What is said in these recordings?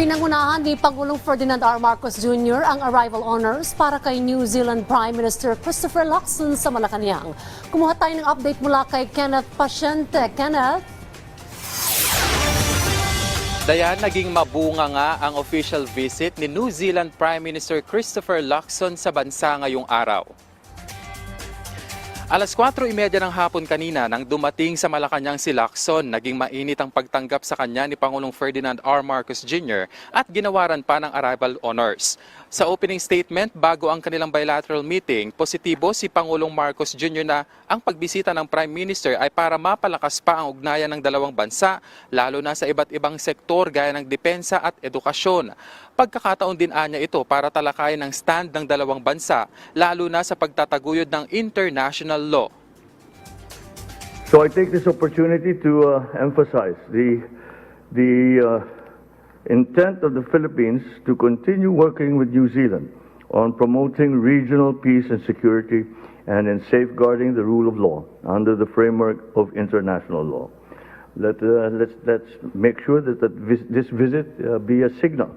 Pinangunahan ni Pangulong Ferdinand R. Marcos Jr. ang arrival honors para kay New Zealand Prime Minister Christopher Luxon sa Malacanang. Kumuha tayo ng update mula kay Kenneth Pasyente. Kenneth? Dayan, naging mabunga nga ang official visit ni New Zealand Prime Minister Christopher Luxon sa bansa ngayong araw. Alas 4.30 ng hapon kanina nang dumating sa Malacanang si Lacson, naging mainit ang pagtanggap sa kanya ni Pangulong Ferdinand R. Marcos Jr. at ginawaran pa ng arrival honors. Sa opening statement, bago ang kanilang bilateral meeting, positibo si Pangulong Marcos Jr. na ang pagbisita ng Prime Minister ay para mapalakas pa ang ugnayan ng dalawang bansa, lalo na sa iba't ibang sektor gaya ng depensa at edukasyon. Pagkakataon din anya ito para talakayin ang stand ng dalawang bansa, lalo na sa pagtataguyod ng international law. So I take this opportunity to uh, emphasize the, the uh, intent of the Philippines to continue working with New Zealand on promoting regional peace and security and in safeguarding the rule of law under the framework of international law. Let, uh, let's, let's make sure that, that vis- this visit uh, be a signal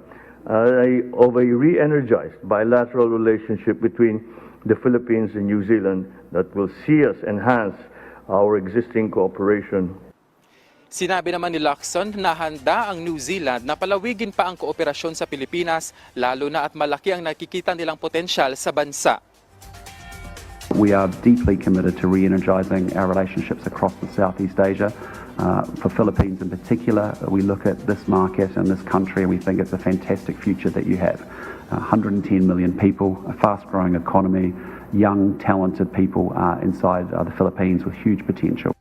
uh, of a re-energized bilateral relationship between the Philippines and New Zealand that will see us enhance our existing cooperation Sinabi naman ni Lacson na handa ang New Zealand na palawigin pa ang kooperasyon sa Pilipinas, lalo na at malaki ang nakikita nilang potensyal sa bansa. We are deeply committed to re-energising our relationships across the Southeast Asia. Uh, for Philippines in particular, we look at this market and this country and we think it's a fantastic future that you have. Uh, 110 million people, a fast-growing economy, young, talented people uh, inside uh, the Philippines with huge potential.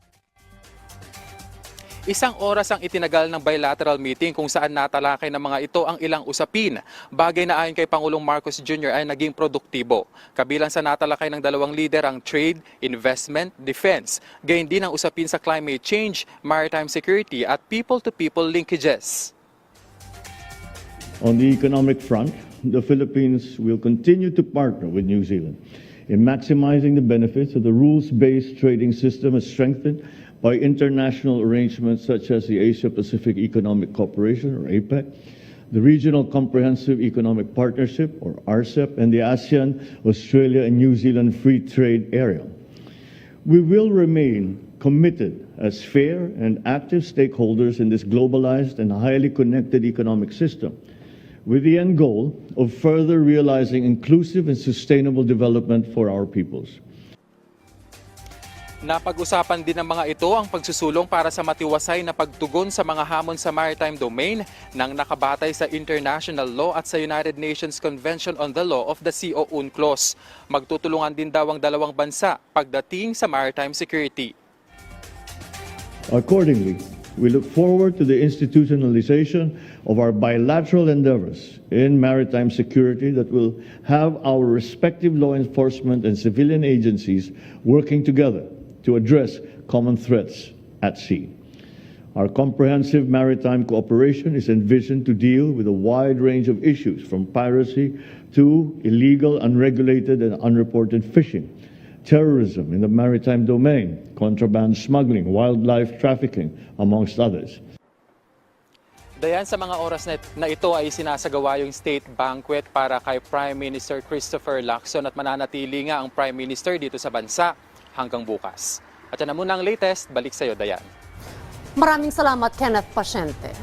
Isang oras ang itinagal ng bilateral meeting kung saan natalakay ng mga ito ang ilang usapin. Bagay na ayon kay Pangulong Marcos Jr. ay naging produktibo. Kabilang sa natalakay ng dalawang lider ang trade, investment, defense. Gayun din ang usapin sa climate change, maritime security at people-to-people linkages. On the economic front, the Philippines will continue to partner with New Zealand in maximizing the benefits of the rules-based trading system as strengthened by international arrangements such as the Asia-Pacific Economic Cooperation, or APEC, the Regional Comprehensive Economic Partnership, or RCEP, and the ASEAN, Australia, and New Zealand Free Trade Area. We will remain committed as fair and active stakeholders in this globalized and highly connected economic system, with the end goal of further realizing inclusive and sustainable development for our peoples. Napag-usapan din ng mga ito ang pagsusulong para sa matiwasay na pagtugon sa mga hamon sa maritime domain ng nakabatay sa international law at sa United Nations Convention on the Law of the Sea o UNCLOS. Magtutulungan din daw ang dalawang bansa pagdating sa maritime security. Accordingly, we look forward to the institutionalization of our bilateral endeavors in maritime security that will have our respective law enforcement and civilian agencies working together to address common threats at sea. Our comprehensive maritime cooperation is envisioned to deal with a wide range of issues from piracy to illegal, unregulated, and unreported fishing, terrorism in the maritime domain, contraband smuggling, wildlife trafficking, amongst others. Dayan sa mga oras na, na ito ay sinasagawa yung state banquet para kay Prime Minister Christopher Lacson at mananatili nga ang Prime Minister dito sa bansa hanggang bukas. At yan na muna ang latest. Balik sa iyo, Dayan. Maraming salamat, Kenneth Pasyente.